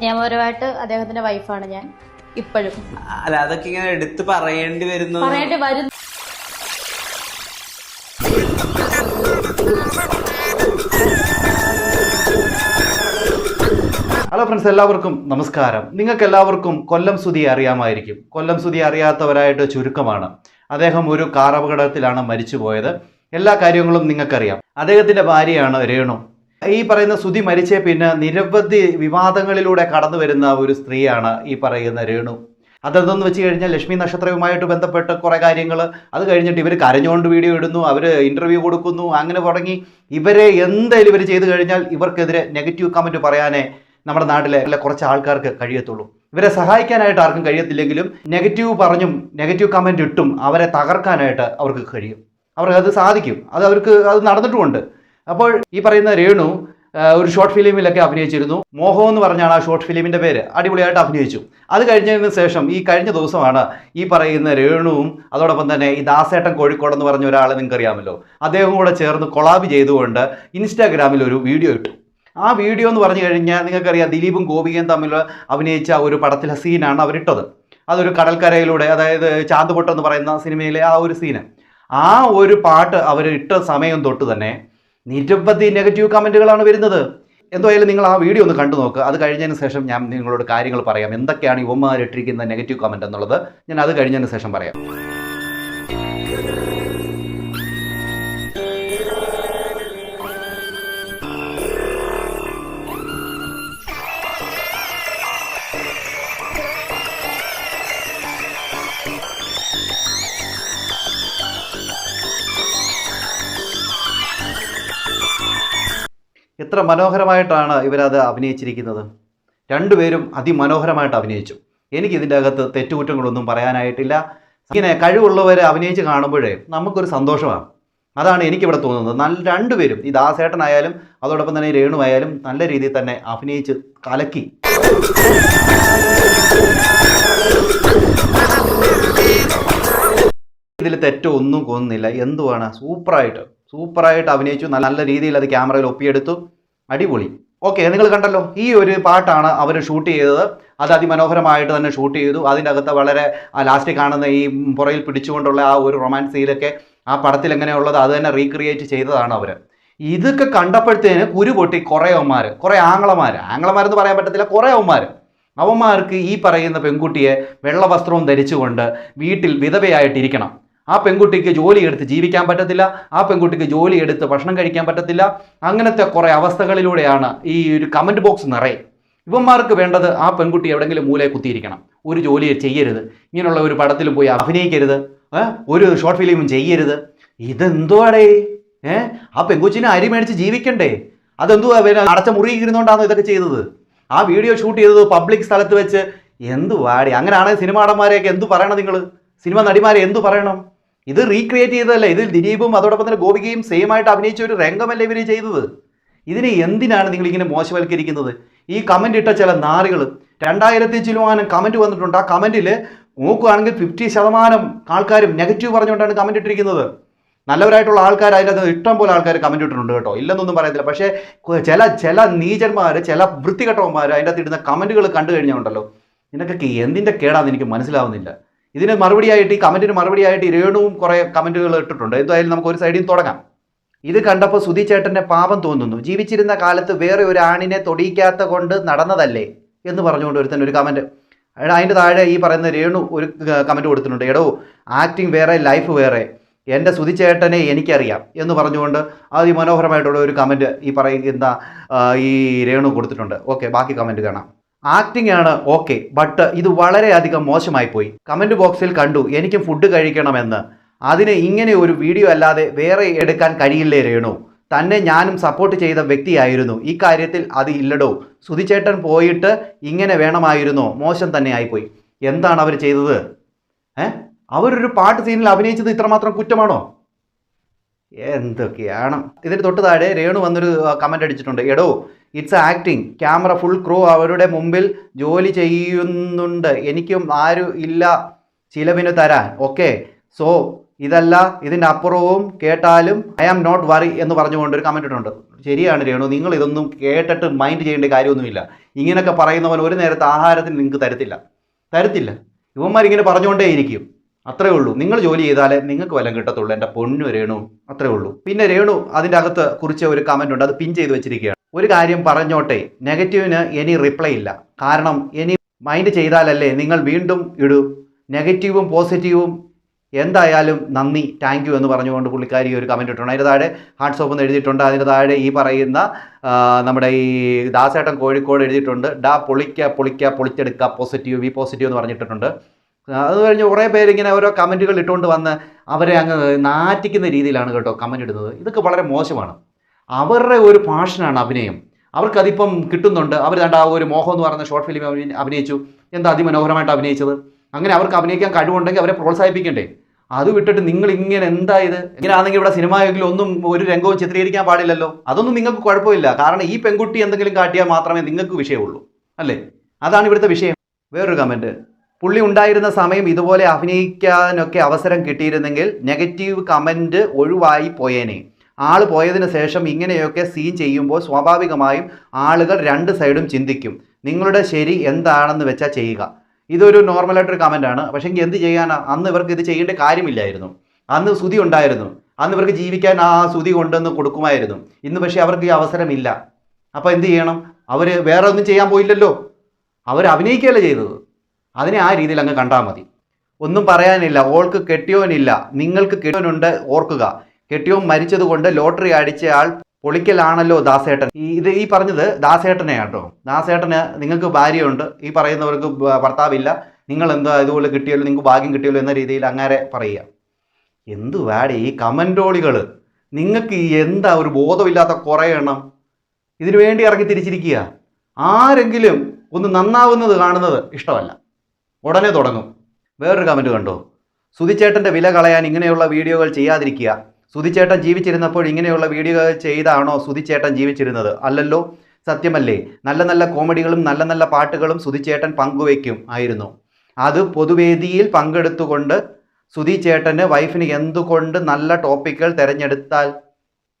നിയമപരമായിട്ട് അദ്ദേഹത്തിന്റെ വൈഫാണ് ഞാൻ ഇപ്പോഴും. അല്ല അതൊക്കെ ഇങ്ങനെ എടുത്ത് പറയേണ്ടി വരുന്നു. പറയേണ്ടി വരുന്നു ഹലോ ഫ്രണ്ട്സ് എല്ലാവർക്കും നമസ്കാരം. നിങ്ങൾക്ക് എല്ലാവർക്കും കൊല്ലം സുതി അറിയാമായിരിക്കും. കൊല്ലം സുതി അറിയാത്തവരായിട്ട് ചുരുക്കമാണ്. അദ്ദേഹം ഒരു കാർ അപകടത്തിലാണ് മരിച്ചുപോയത്. എല്ലാ കാര്യങ്ങളും നിങ്ങൾക്കറിയാം. അദ്ദേഹത്തിന്റെ ഭാര്യയാണ് രേണു. ഈ പറയുന്ന സുധി മരിച്ച പിന്നെ നിരവധി വിവാദങ്ങളിലൂടെ കടന്നു വരുന്ന ഒരു സ്ത്രീയാണ് ഈ പറയുന്ന രേണു. അതെന്തെന്ന് വെച്ച് കഴിഞ്ഞാൽ ലക്ഷ്മി നക്ഷത്രവുമായിട്ട് ബന്ധപ്പെട്ട കുറേ കാര്യങ്ങൾ അത് കഴിഞ്ഞിട്ട് ഇവർ കരഞ്ഞുകൊണ്ട് വീഡിയോ ഇടുന്നു അവർ ഇന്റർവ്യൂ കൊടുക്കുന്നു അങ്ങനെ തുടങ്ങി. ഇവരെ എന്തായാലും ഇവർ ചെയ്തു കഴിഞ്ഞാൽ ഇവർക്കെതിരെ നെഗറ്റീവ് കമന്റ് പറയാനേ നമ്മുടെ നാട്ടിലെ കുറച്ച് ആൾക്കാർക്ക് കഴിയത്തുള്ളൂ. ഇവരെ സഹായിക്കാനായിട്ട് ആർക്കും കഴിയത്തില്ലെങ്കിലും നെഗറ്റീവ് പറഞ്ഞും നെഗറ്റീവ് കമന്റ് ഇട്ടും അവരെ തകർക്കാനായിട്ട് അവർക്ക് കഴിയും. അവർക്ക് അത് സാധിക്കും. അത് അവർക്ക് അത് നടന്നിട്ടുമുണ്ട്. അപ്പോൾ ഈ പറയുന്ന രേണു ഒരു ഷോർട്ട് ഫിലിമിലൊക്കെ അഭിനയിച്ചിരുന്നു. മോഹം എന്ന് പറഞ്ഞാണ് ആ ഷോർട്ട് ഫിലിമിന്റെ പേര്. അടിപൊളിയായിട്ട് അഭിനയിച്ചു. അത് കഴിഞ്ഞതിന് ശേഷം ഈ കഴിഞ്ഞ ദിവസമാണ് ഈ പറയുന്ന രേണുവും അതോടൊപ്പം തന്നെ ഈ ദാസേട്ടൻ കോഴിക്കോട് എന്ന് പറഞ്ഞ ഒരാളെ നിങ്ങൾക്ക് അറിയാമല്ലോ അദ്ദേഹം കൂടെ ചേർന്ന് കൊളാബ് ചെയ്തുകൊണ്ട് ഇൻസ്റ്റാഗ്രാമിൽ ഒരു വീഡിയോ ഇട്ടു. ആ വീഡിയോ എന്ന് പറഞ്ഞു കഴിഞ്ഞാൽ നിങ്ങൾക്കറിയാം ദിലീപും ഗോപികയും തമ്മിൽ അഭിനയിച്ച ഒരു പടത്തിലെ സീനാണ് അവരിട്ടത്. അതൊരു കടൽക്കരയിലൂടെ അതായത് ചാന്തുപൊട്ട് എന്ന് പറയുന്ന സിനിമയിലെ ആ ഒരു സീന്. ആ ഒരു പാട്ട് അവർ ഇട്ട സമയം തൊട്ട് തന്നെ നിരവധി നെഗറ്റീവ് കമന്റുകളാണ് വരുന്നത്. എന്തായാലും നിങ്ങൾ ആ വീഡിയോ ഒന്ന് കണ്ടു നോക്കുക അത് കഴിഞ്ഞതിന് ശേഷം ഞാൻ നിങ്ങളോട് കാര്യങ്ങൾ പറയാം. എന്തൊക്കെയാണ് ഈ ഉമ്മമാരിട്ടിരിക്കുന്ന നെഗറ്റീവ് കമന്റ് എന്നുള്ളത്? ഞാൻ അത് കഴിഞ്ഞതിന് ശേഷം പറയാം. എത്ര മനോഹരമായിട്ടാണ് ഇവരത് അഭിനയിച്ചിരിക്കുന്നത്? രണ്ടുപേരും അതിമനോഹരമായിട്ട് അഭിനയിച്ചു. എനിക്ക് ഇതിന്റെ അകത്ത് തെറ്റുകുറ്റങ്ങളൊന്നും പറയാനായിട്ടില്ല. ഇങ്ങനെ കഴിവുള്ളവരെ അഭിനയിച്ച് കാണുമ്പോഴേ നമുക്കൊരു സന്തോഷമാണ്. അതാണ് എനിക്കിവിടെ തോന്നുന്നത്. നല്ല രണ്ടുപേരും ഈ ദാസേട്ടനായാലും അതോടൊപ്പം തന്നെ രേണു ആയാലും നല്ല രീതിയിൽ തന്നെ അഭിനയിച്ച് കലക്കി. ഇതിൽ തെറ്റോ ഒന്നും തോന്നുന്നില്ല എന്തുവാണ്? സൂപ്പറായിട്ട് സൂപ്പറായിട്ട് അഭിനയിച്ചു. നല്ല രീതിയിൽ അത് ക്യാമറയിൽ ഒപ്പിയെടുത്തു. അടിപൊളി. ഓക്കെ നിങ്ങൾ കണ്ടല്ലോ ഈ ഒരു പാട്ടാണ് അവർ ഷൂട്ട് ചെയ്തത്. അത് അതിമനോഹരമായിട്ട് തന്നെ ഷൂട്ട് ചെയ്തു. അതിന്റെ അകത്ത് വളരെ ലാസ്റ്റ് കാണുന്ന ഈ പുറയിൽ പിടിച്ചുകൊണ്ടുള്ള ആ ഒരു റൊമാൻസ് സീനൊക്കെ ആ പടത്തിൽ എങ്ങനെയുള്ളത് അത് തന്നെ റീക്രിയേറ്റ് ചെയ്തതാണ് അവർ ഇതൊക്കെ കണ്ടപ്പോഴത്തേന് കുരു പൊട്ടി കുറേ അവന്മാർ കുറേ ആങ്ങളമാർ ആങ്ങളമാരെന്ന് പറയാൻ പറ്റത്തില്ല കുറേ അവന്മാർ അവന്മാർക്ക് ഈ പറയുന്ന പെൺകുട്ടിയെ വെള്ള വസ്ത്രവും ധരിച്ചുകൊണ്ട് വീട്ടിൽ വിധവയായിട്ടിരിക്കണം. ആ പെൺകുട്ടിക്ക് ജോലി എടുത്ത് ജീവിക്കാൻ പറ്റത്തില്ല ആ പെൺകുട്ടിക്ക് ജോലി എടുത്ത് ഭക്ഷണം കഴിക്കാൻ പറ്റത്തില്ല. അങ്ങനത്തെ കുറേ അവസ്ഥകളിലൂടെയാണ് ഈ ഒരു കമന്റ് ബോക്സ് നിറയെ. ഇവന്മാർക്ക് വേണ്ടത് ആ പെൺകുട്ടി എവിടെങ്കിലും മൂലയെ കുത്തിയിരിക്കണം. ഒരു ജോലി ചെയ്യരുത്. ഇങ്ങനെയുള്ള ഒരു പടത്തിലും പോയി അഭിനയിക്കരുത്. ഒരു ഷോർട്ട് ഫിലിമും ചെയ്യരുത്. ഇതെന്തുവാടേ? ഏ? ആ പെൺകുച്ചിനെ അരി മേടിച്ച് ജീവിക്കണ്ടേ? അതെന്തുവാ അടച്ച മുറി ഇരുന്നുകൊണ്ടാണോ ഇതൊക്കെ ചെയ്തത്? ആ വീഡിയോ ഷൂട്ട് ചെയ്തത് പബ്ലിക് സ്ഥലത്ത് വെച്ച് എന്തുവാടി? അങ്ങനെയാണെങ്കിൽ സിനിമ നടന്മാരെയൊക്കെ എന്തു പറയണം നിങ്ങൾ സിനിമ നടിമാരെ എന്തു പറയണം? ഇത് റീക്രിയേറ്റ് ചെയ്തതല്ലേ? ഇതിൽ ദിലീപും അതോടൊപ്പം തന്നെ ഗോപികയും സെയിം ആയിട്ട് അഭിനയിച്ച ഒരു രംഗമല്ലേ ഇവർ ചെയ്തത്? ഇതിനെ എന്തിനാണ് നിങ്ങൾ ഇങ്ങനെ മോശവൽക്കരിക്കുന്നത്? ഈ കമന്റ് ഇട്ട ചില നാറുകൾ രണ്ടായിരത്തി ചിലവാനം കമന്റ് വന്നിട്ടുണ്ട്. ആ കമന്റിൽ നോക്കുകയാണെങ്കിൽ ഫിഫ്റ്റി ശതമാനം ആൾക്കാരും നെഗറ്റീവ് പറഞ്ഞുകൊണ്ടാണ് കമന്റ് ഇട്ടിരിക്കുന്നത്. നല്ലവരായിട്ടുള്ള ആൾക്കാർ അതിനകത്ത് ഇഷ്ടം പോലെ ആൾക്കാർ കമന്റ് ഇട്ടിട്ടുണ്ട് കേട്ടോ. ഇല്ലെന്നൊന്നും പറയത്തില്ല. പക്ഷേ ചില ചില നീചന്മാർ ചില വൃത്തികെട്ടവന്മാർ അതിന്റെ അകത്ത് ഇടുന്ന കമന്റുകൾ കണ്ടു കഴിഞ്ഞാൽ ഉണ്ടല്ലോ. ഇതിനൊക്കെ എന്തിന്റെ കേടാന്ന് എനിക്ക് മനസ്സിലാവുന്നില്ല. ഇതിന് മറുപടിയായിട്ട് ഈ കമന്റിന് മറുപടിയായിട്ട് രേണുവും കുറേ കമന്റുകൾ ഇട്ടിട്ടുണ്ട്. എന്തായാലും നമുക്ക് ഒരു സൈഡിൽ തുടങ്ങാം. ഇത് കണ്ടപ്പോൾ സുധി ചേട്ടന്റെ പാപം തോന്നുന്നു. ജീവിച്ചിരുന്ന കാലത്ത് വേറെ ഒരു ആണിനെ തൊടിയിക്കാത്ത കൊണ്ട് നടന്നതല്ലേ എന്ന് പറഞ്ഞുകൊണ്ട് ഒരുത്തൻ ഒരു കമന്റ് അതിന്റെ താഴെ ഈ പറയുന്ന രേണു ഒരു കമന്റ് കൊടുത്തിട്ടുണ്ട്. എടോ ആക്ടിങ് വേറെ ലൈഫ് വേറെ. എന്റെ സുധി ചേട്ടനെ എനിക്കറിയാം എന്ന് പറഞ്ഞുകൊണ്ട് അതിമനോഹരമായിട്ടുള്ള ഒരു കമന്റ് ഈ പറയുന്ന ഈ രേണു കൊടുത്തിട്ടുണ്ട്. ഓക്കെ ബാക്കി കമന്റ് കാണാം. ആക്ടിംഗ് ആണ് ഓക്കെ ബട്ട് ഇത് വളരെയധികം മോശമായി പോയി. കമന്റ് ബോക്സിൽ കണ്ടു എനിക്കും ഫുഡ് കഴിക്കണമെന്ന്. അതിന് ഇങ്ങനെ ഒരു വീഡിയോ അല്ലാതെ വേറെ എടുക്കാൻ കഴിയില്ലേ രേണു? തന്നെ ഞാനും സപ്പോർട്ട് ചെയ്ത വ്യക്തിയായിരുന്നു. ഈ കാര്യത്തിൽ അത് ഇല്ലടോ. സുധിച്ചേട്ടൻ പോയിട്ട് ഇങ്ങനെ വേണമായിരുന്നോ. മോശം തന്നെ ആയിപ്പോയി. എന്താണ് അവർ ചെയ്തത്? ഏ? അവരൊരു പാട്ട് സീനിൽ അഭിനയിച്ചത് ഇത്രമാത്രം കുറ്റമാണോ? എന്തൊക്കെയാണ്? ഇതിന് തൊട്ട് താഴെ രേണു വന്നൊരു കമന്റ് അടിച്ചിട്ടുണ്ട്. എടോ it's acting camera full crew അവരുടെ മുമ്പിൽ ജോലി ചെയ്യുന്നുണ്ട്. എനിക്കും ആരും ഇല്ല. ചിലവിന് തരാൻ. ഓക്കെ സോ ഇതല്ല. ഇതിന്റെ അപ്പുറവും കേട്ടാലും ഐ ആം നോട്ട് വറി എന്ന് പറഞ്ഞുകൊണ്ട് ഒരു കമന്റ് ഇട്ടുണ്ട് ശരിയാണ് രേണു. നിങ്ങൾ ഇതൊന്നും കേട്ടിട്ട് മൈൻഡ് ചെയ്യേണ്ട കാര്യമൊന്നുമില്ല. ഇങ്ങനെയൊക്കെ പറയുന്നവൻ ഒരു നേരത്തെ ആഹാരത്തിന് നിങ്ങൾക്ക് തരത്തില്ല. തരത്തില്ല. ഇവന്മാർ ഇങ്ങനെ പറഞ്ഞുകൊണ്ടേ ഇരിക്കും അത്രേ ഉള്ളൂ. നിങ്ങൾ ജോലി ചെയ്താലേ നിങ്ങൾക്ക് വല്ലതും കിട്ടത്തുള്ളൂ. എന്റെ പൊന്നു രേണു അത്രേ ഉള്ളൂ. പിന്നെ രേണു അതിന്റെ അകത്ത് കുറിച്ച് ഒരു കമന്റ് ഉണ്ട്. അത് പിൻ ചെയ്ത് വെച്ചിരിക്കുകയാണ്. ഒരു കാര്യം പറഞ്ഞോട്ടെ. നെഗറ്റീവിന് ഇനി റിപ്ലൈ ഇല്ല. കാരണം ഇനി മൈൻഡ് ചെയ്താലല്ലേ നിങ്ങൾ വീണ്ടും ഇടൂ. നെഗറ്റീവും പോസിറ്റീവും എന്തായാലും നന്ദി താങ്ക് യു എന്ന് പറഞ്ഞുകൊണ്ട് പുള്ളിക്കാരി ഒരു കമന്റ് ഇട്ടുണ്ട് അതിന്റെ താഴെ ഹാർട്ട് സോപ്പ് എന്ന് എഴുതിയിട്ടുണ്ട്. അതിന്റെ താഴെ ഈ പറയുന്ന നമ്മുടെ ഈ ദാസേട്ടൻ കോഴിക്കോട് എഴുതിയിട്ടുണ്ട്. ഡാ പൊളിക്ക പൊളിക്ക പൊളിച്ചെടുക്കുക പോസിറ്റീവ് വി പോസിറ്റീവ് എന്ന് പറഞ്ഞിട്ടുണ്ട് അത് കഴിഞ്ഞ് കുറേ പേര് ഇങ്ങനെ ഓരോ കമന്റുകൾ ഇട്ടുകൊണ്ട് വന്ന് അവരെ അങ്ങ് നാറ്റിക്കുന്ന രീതിയിലാണ് കേട്ടോ കമന്റ് ഇടുന്നത്. ഇതൊക്കെ വളരെ മോശമാണ്. അവരുടെ ഒരു പാഷനാണ് അഭിനയം. അവർക്കതിപ്പം കിട്ടുന്നുണ്ട്. അവർ കണ്ട ആ ഒരു മോഹം എന്ന് പറയുന്ന ഷോർട്ട് ഫിലിം അഭിനയിച്ചു. എന്താ അതിമനോഹരമായിട്ട് അഭിനയിച്ചത്? അങ്ങനെ അവർക്ക് അഭിനയിക്കാൻ കഴിവുണ്ടെങ്കിൽ അവരെ പ്രോത്സാഹിപ്പിക്കണ്ടേ? അത് വിട്ടിട്ട് നിങ്ങൾ ഇങ്ങനെ എന്താ ഇത്? ഇങ്ങനെയാണെങ്കിൽ ഇവിടെ സിനിമയെങ്കിലും ഒന്നും ഒരു രംഗവും ചിത്രീകരിക്കാൻ പാടില്ലല്ലോ? അതൊന്നും നിങ്ങൾക്ക് കുഴപ്പമില്ല. കാരണം ഈ പെൺകുട്ടി എന്തെങ്കിലും കാട്ടിയാൽ മാത്രമേ നിങ്ങൾക്ക് വിഷയമുള്ളൂ. അല്ലേ? അതാണ് ഇവിടുത്തെ വിഷയം. വേറൊരു കമന്റ് പുള്ളി ഉണ്ടായിരുന്ന സമയം ഇതുപോലെ അഭിനയിക്കാനൊക്കെ അവസരം കിട്ടിയിരുന്നെങ്കിൽ നെഗറ്റീവ് കമന്റ് ഒഴിവായി പോയേനെ. ആൾ പോയതിന് ശേഷം ഇങ്ങനെയൊക്കെ സീൻ ചെയ്യുമ്പോൾ സ്വാഭാവികമായും ആളുകൾ രണ്ട് സൈഡും ചിന്തിക്കും. നിങ്ങളുടെ ശരി എന്താണെന്ന് വെച്ചാൽ ചെയ്യുക. ഇതൊരു നോർമലായിട്ടൊരു കമന്റ് ആണ് പക്ഷേ എങ്കിൽ എന്ത് ചെയ്യാനാ? അന്ന് ഇവർക്ക് ഇത് ചെയ്യേണ്ട കാര്യമില്ലായിരുന്നു. അന്ന് സ്തുതി ഉണ്ടായിരുന്നു. അന്ന് ഇവർക്ക് ജീവിക്കാൻ ആ സ്തുതി കൊണ്ടുവന്ന് കൊടുക്കുമായിരുന്നു. ഇന്ന് പക്ഷേ അവർക്ക് ഈ അവസരമില്ല. അപ്പോൾ എന്ത് ചെയ്യണം? അവർ വേറെ ഒന്നും ചെയ്യാൻ പോയില്ലല്ലോ. അവർ അഭിനയിക്കുകയല്ലേ ചെയ്തത്. അതിനെ ആ രീതിയിൽ അങ്ങ് കണ്ടാൽ മതി. ഒന്നും പറയാനില്ല ഓൾക്ക് കെട്ടിയോനില്ല നിങ്ങൾക്ക് കെട്ടിയോനുണ്ട് ഓർക്കുക. കെട്ടിയോൻ മരിച്ചതുകൊണ്ട് ലോട്ടറി അടിച്ച ആൾ പൊളിക്കലാണല്ലോ ദാസേട്ടൻ. ഇത് ഈ പറഞ്ഞത് ദാസേട്ടനെ കേട്ടോ. ദാസേട്ടന് നിങ്ങൾക്ക് ഭാര്യയുണ്ട് ഈ പറയുന്നവർക്ക് ഭർത്താവില്ല. നിങ്ങൾ എന്തോ ഇതുപോലെ കിട്ടിയല്ലോ നിങ്ങൾക്ക് ഭാഗ്യം കിട്ടിയല്ലോ എന്ന രീതിയിൽ അങ്ങനെ പറയുക. എന്തു വേടെ ഈ കമന്റോളികൾ നിങ്ങൾക്ക് എന്താ ഒരു ബോധമില്ലാത്ത കുറേ എണ്ണം? ഇതിനു വേണ്ടി ഇറങ്ങി തിരിച്ചിരിക്കുക. ആരെങ്കിലും ഒന്ന് നന്നാവുന്നത് കാണുന്നത് ഇഷ്ടമല്ല. ഉടനെ തുടങ്ങും. വേറൊരു കമന്റ് കണ്ടോ? സുതിച്ചേട്ടന്റെ വില കളയാൻ ഇങ്ങനെയുള്ള വീഡിയോകൾ ചെയ്യാതിരിക്കുക. സുതിച്ചേട്ടൻ ജീവിച്ചിരുന്നപ്പോൾ ഇങ്ങനെയുള്ള വീഡിയോകൾ ചെയ്താണോ സുതിച്ചേട്ടൻ ജീവിച്ചിരുന്നത്? അല്ലല്ലോ സത്യമല്ലേ. നല്ല നല്ല കോമഡികളും നല്ല നല്ല പാട്ടുകളും സുതിച്ചേട്ടൻ പങ്കുവയ്ക്കും ആയിരുന്നു. അത് പൊതുവേദിയിൽ പങ്കെടുത്തുകൊണ്ട് സുതിച്ചേട്ടന് വൈഫിന് എന്തുകൊണ്ട് നല്ല ടോപ്പിക്കുകൾ തിരഞ്ഞെടുത്താൽ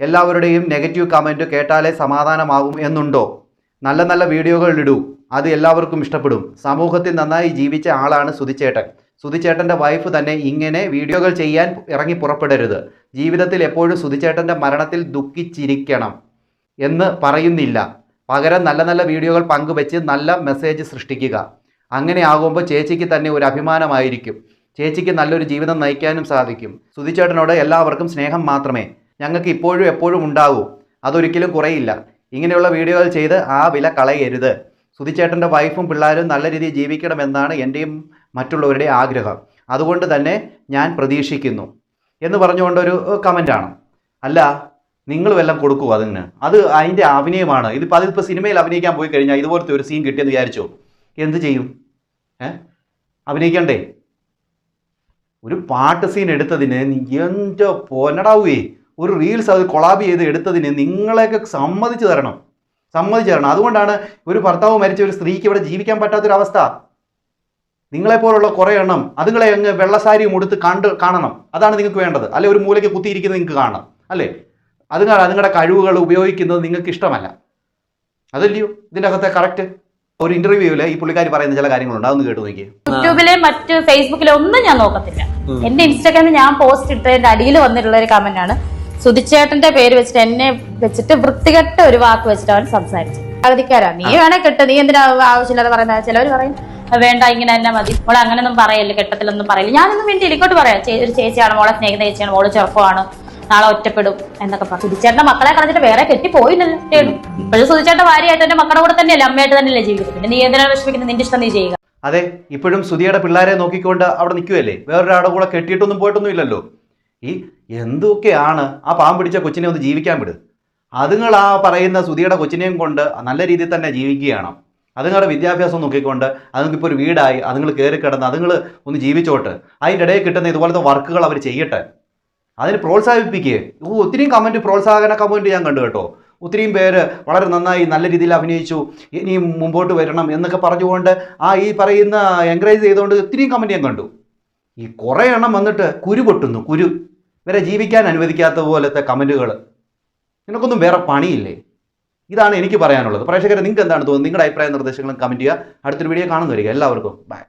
എല്ലാവരുടെയും നെഗറ്റീവ് കമന്റ് കേട്ടാലേ സമാധാനമാകും എന്നുണ്ടോ? നല്ല നല്ല വീഡിയോകൾ ഇടൂ. അത് എല്ലാവർക്കും ഇഷ്ടപ്പെടും. സമൂഹത്തിൽ നന്നായി ജീവിച്ച ആളാണ് സുതിച്ചേട്ടൻ സുതിച്ചേട്ടന്റെ വൈഫ് തന്നെ ഇങ്ങനെ വീഡിയോകൾ ചെയ്യാൻ ഇറങ്ങി പുറപ്പെടരുത്. ജീവിതത്തിൽ എപ്പോഴും സുതിച്ചേട്ടന്റെ മരണത്തിൽ ദുഃഖിച്ചിരിക്കണം എന്ന് പറയുന്നില്ല. പകരം നല്ല നല്ല വീഡിയോകൾ പങ്കുവെച്ച് നല്ല മെസ്സേജ് സൃഷ്ടിക്കുക. അങ്ങനെ ആകുമ്പോൾ ചേച്ചിക്ക് തന്നെ ഒരു അഭിമാനമായിരിക്കും. ചേച്ചിക്ക് നല്ലൊരു ജീവിതം നയിക്കാനും സാധിക്കും. സുതിച്ചേട്ടനോട് എല്ലാവർക്കും സ്നേഹം മാത്രമേ ഞങ്ങൾക്ക് ഇപ്പോഴും എപ്പോഴും ഉണ്ടാകൂ അതൊരിക്കലും കുറയില്ല. ഇങ്ങനെയുള്ള വീഡിയോകൾ ചെയ്ത് ആ വില കളയരുത്. സുതിച്ചേട്ടന്റെ വൈഫും പിള്ളേരും നല്ല രീതിയിൽ ജീവിക്കണമെന്നാണ് എന്റെയും മറ്റുള്ളവരുടെ ആഗ്രഹം. അതുകൊണ്ട് തന്നെ ഞാൻ പ്രതീക്ഷിക്കുന്നു. എന്ന് പറഞ്ഞുകൊണ്ടൊരു കമന്റാണ് അല്ല നിങ്ങൾ വല്ലതും കൊടുക്കൂ അതിന്. അത് അതിന്റെ അഭിനയമാണ്. ഇതിപ്പോൾ അതിപ്പോൾ സിനിമയിൽ അഭിനയിക്കാൻ പോയി കഴിഞ്ഞാൽ ഇതുപോലത്തെ ഒരു സീൻ കിട്ടിയെന്ന് വിചാരിച്ചോ? എന്ത് ചെയ്യും? ഏ? അഭിനയിക്കണ്ടേ? ഒരു പാട്ട് സീൻ എടുത്തതിന് എന്റെ പൊന്നടാവേ. ഒരു റീൽസ് അത് കൊളാബ് ചെയ്ത് എടുത്തതിന് നിങ്ങളെയൊക്കെ സമ്മതിച്ചു തരണം. സമ്മതിച്ചു തരണം. അതുകൊണ്ടാണ് ഒരു ഭർത്താവ് മരിച്ച ഒരു സ്ത്രീക്ക് ഇവിടെ ജീവിക്കാൻ പറ്റാത്തൊരവസ്ഥ. നിങ്ങളെപ്പോലുള്ള കുറേ എണ്ണം അതുങ്ങളെ അങ്ങ് വെള്ളസാരിയും ഉടുത്ത് കണ്ട് കാണണം. അതാണ് നിങ്ങൾക്ക് വേണ്ടത്. അല്ലെ ഒരു മൂലയ്ക്ക് കുത്തിയിരിക്കുന്നത് നിങ്ങൾക്ക് കാണണം. അല്ലേ? അതുങ്ങൾ അതുങ്ങളുടെ കഴിവുകൾ ഉപയോഗിക്കുന്നത് നിങ്ങൾക്ക് ഇഷ്ടമല്ല. അതല്ലയോ? ഇതിന്റെ അകത്തെ കറക്റ്റ് ഒരു ഇന്റർവ്യൂൽ ഈ പുള്ളിക്കാരി പറയുന്ന ചില കാര്യങ്ങളുണ്ട്. അതൊന്ന് കേട്ട് നോക്കി യൂട്യൂബിലെ മറ്റ് ഫേസ്ബുക്കിലെ ഒന്നും ഞാൻ നോക്കത്തില്ല. എന്റെ ഇൻസ്റ്റാഗ്രാമിൽ ഞാൻ പോസ്റ്റ് ഇട്ടതിന്റെ അടിയിൽ വന്നിട്ടുള്ള ഒരു കമന്റ് ആണ്. സുധിച്ചേട്ടന്റെ പേര് വെച്ചിട്ട് എന്നെ വെച്ചിട്ട് വൃത്തികെട്ട ഒരു വാക്ക് വെച്ചിട്ട് അവൻ സംസാരിച്ചു. പകുതിക്കാരാ. നീ വേണേ കെട്ട്. നീ എന്തിനാ ആവശ്യമില്ലാതെ പറയുന്നത് ചിലവർ പറയും വേണ്ട ഇങ്ങനെ തന്നെ മതി. മോളെ അങ്ങനെയൊന്നും പറയല്ല കെട്ടത്തിലൊന്നും പറയില്ല. ഞാനൊന്നും വേണ്ടി ഇരിക്കോട്ട് പറയാം. ഒരു ചേച്ചിയാണ് മോളെ സ്നേഹിത ചേച്ചിയാണ് മോൾ ചെറുപ്പമാണ്. നാളെ ഒറ്റപ്പെടും എന്നൊക്കെ പറഞ്ഞു സുധിച്ചേട്ടന്റെ മക്കളെ കളഞ്ഞിട്ട് വേറെ കെട്ടി പോയില്ലല്ലോ. ഇപ്പോഴും സുധിച്ചേട്ടന്റെ ഭാര്യയായിട്ട് എന്റെ മക്കളുടെ കൂടെ തന്നെയല്ലേ അമ്മയായിട്ട് തന്നെയല്ലേ ജീവിക്കുന്നത്? പിന്നെ നീ എന്തിനാണ് വിഷമിക്കുന്നത്? നിന്റെ ഇഷ്ടം നീ ചെയ്യുക. അതെ ഇപ്പോഴും സുധിയുടെ പിള്ളേരെ നോക്കിക്കൊണ്ട് അവിടെ നിൽക്കുകയല്ലേ വേറൊരാളുടെ കൂടെ കെട്ടിയിട്ടൊന്നും പോയിട്ടൊന്നും ഇല്ലല്ലോ. ഈ എന്തൊക്കെയാണ് ആ പാമ്പ് പിടിച്ച കൊച്ചിനെ ഒന്ന് ജീവിക്കാൻ വിട്. അതുങ്ങൾ ആ പറയുന്ന സുധിയുടെ കൊച്ചിനെയും കൊണ്ട് നല്ല രീതിയിൽ തന്നെ ജീവിക്കുകയാണ്. അതുങ്ങളുടെ വിദ്യാഭ്യാസം നോക്കിക്കൊണ്ട് അതുങ്ങൾക്ക് ഒരു വീടായി അതുങ്ങൾ കയറി കിടന്ന് അതുങ്ങൾ ഒന്ന് ജീവിച്ചോട്ട്. അതിന്റെ ഇടയിൽ കിട്ടുന്ന ഇതുപോലത്തെ വർക്കുകൾ അവർ ചെയ്യട്ടെ. അതിന് പ്രോത്സാഹിപ്പിക്കുക ഓ ഒത്തിരിയും കമന്റ് പ്രോത്സാഹന കമന്റ് ഞാൻ കണ്ടു കേട്ടോ. ഒത്തിരിയും പേര് വളരെ നന്നായി നല്ല രീതിയിൽ അഭിനയിച്ചു. ഇനി മുമ്പോട്ട് വരണം എന്നൊക്കെ പറഞ്ഞുകൊണ്ട് ആ ഈ പറയുന്ന എൻകറേജ് ചെയ്തുകൊണ്ട് ഒത്തിരിയും കമന്റ് ഞാൻ കണ്ടു. ഈ കുറേ എണ്ണം വന്നിട്ട് കുരു പൊട്ടുന്നു കുരു. ഇവരെ ജീവിക്കാൻ അനുവദിക്കാത്ത പോലത്തെ കമന്റുകൾ നിനക്കൊന്നും വേറെ പണിയില്ലേ? ഇതാണ് എനിക്ക് പറയാനുള്ളത്. പ്രേക്ഷകരെ നിങ്ങൾക്ക് എന്താണ് തോന്നുന്നത്? നിങ്ങളുടെ അഭിപ്രായ നിർദ്ദേശങ്ങളും കമന്റ് ചെയ്യുക. അടുത്തൊരു വീഡിയോ കാണുന്നവരിക എല്ലാവർക്കും ബൈ.